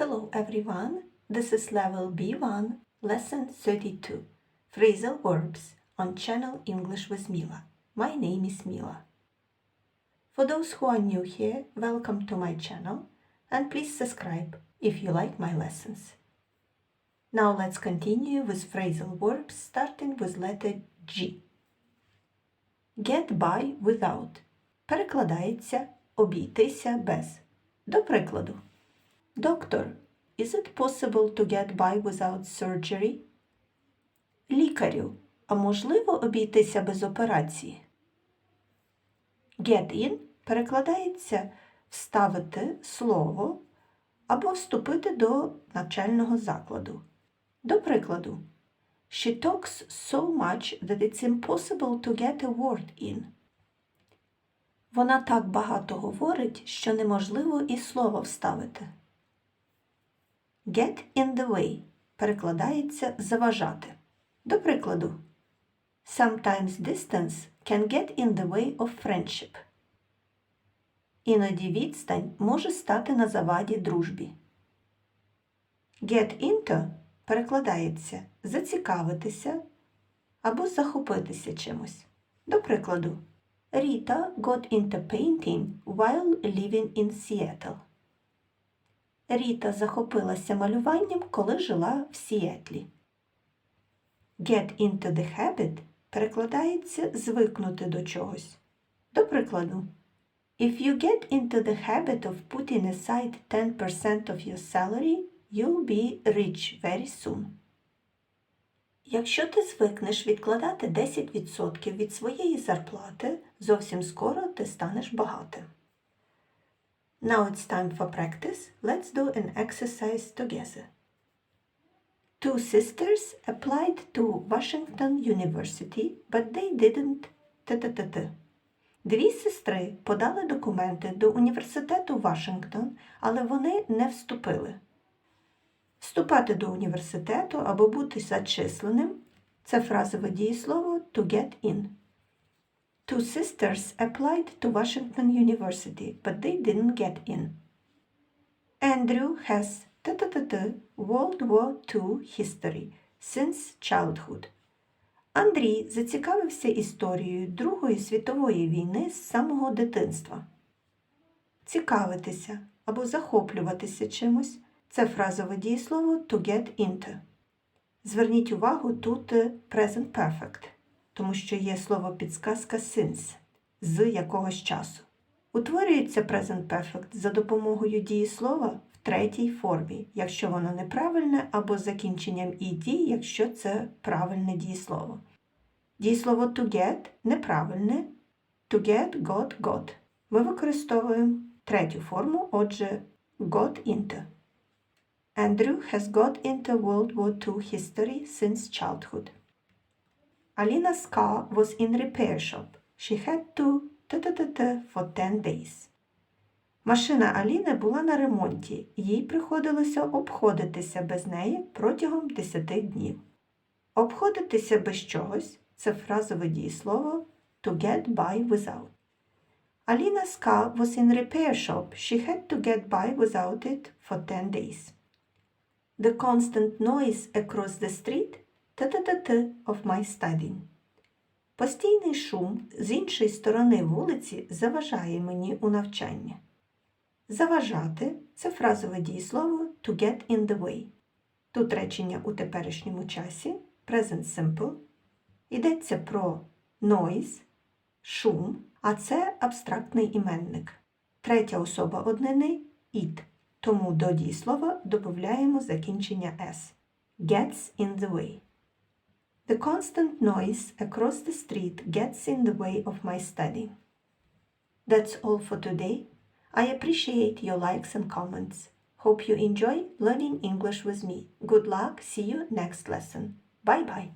Hello everyone, this is level B1, lesson 32, phrasal verbs on channel English with Mila. My name is Mila. For those who are new here, welcome to my channel and please subscribe if you like my lessons. Now let's continue with phrasal verbs starting with letter G. Get by without перекладається обійтися без. До прикладу. Doctor, is it possible to get by without surgery? Лікарю, а можливо обійтися без операції? Get in перекладається вставити слово або вступити до навчального закладу. До прикладу, She talks so much that it's impossible to get a word in. Вона так багато говорить, що неможливо і слово вставити. Get in the way перекладається заважати. До прикладу, Sometimes distance can get in the way of friendship. Іноді відстань може стати на заваді дружбі. Get into перекладається зацікавитися або захопитися чимось. До прикладу, Rita got into painting while living in Seattle. Ріта захопилася малюванням, коли жила в Сіетлі. Get into the habit перекладається звикнути до чогось. До прикладу, If you get into the habit of putting aside 10% of your salary, you'll be rich very soon. Якщо ти звикнеш відкладати 10% від своєї зарплати, зовсім скоро ти станеш багатим. Now it's time for practice. Let's do an exercise together. Two sisters applied to Washington University, but they didn't т-т-т-т. Дві сестри подали документи до університету Вашингтон, але вони не вступили. Вступати до університету або бути зачисленим це фразове дієслово to get in. Two sisters applied to Washington University, but they didn't get in. Andrew has World War II history since childhood. Андрій зацікавився історією Другої світової війни з самого дитинства. Цікавитися або захоплюватися чимось це фразове дієслово to get into. Зверніть увагу тут present perfect, тому що є слово підсказка since з якогось часу. Утворюється present perfect за допомогою дієслова в третій формі, якщо воно неправильне, або закінченням ed, якщо це правильне дієслово. Дієслово to get неправильне. To get, got, got. Ми використовуємо третю форму, отже, got into. Andrew has got into World War II history since childhood. Alina's car was in repair shop. She had to т-т-т-т for 10 days. Машина Аліни була на ремонті, їй приходилося обходитися без неї протягом 10 днів. Обходитися без чогось це фразове дієслово to get by without. Alina's car was in repair shop. She had to get by without it for 10 days. The constant noise across the street т-т-т-т of my studying. Постійний шум з іншої сторони вулиці заважає мені у навчанні. Заважати це фразове дієслово to get in the way. Тут речення у теперішньому часі present simple. Йдеться про noise, шум, а це абстрактний іменник. Третя особа однини it. Тому до дієслова додаємо закінчення s. Gets in the way. The constant noise across the street gets in the way of my study. That's all for today. I appreciate your likes and comments. Hope you enjoy learning English with me. Good luck. See you next lesson. Bye bye.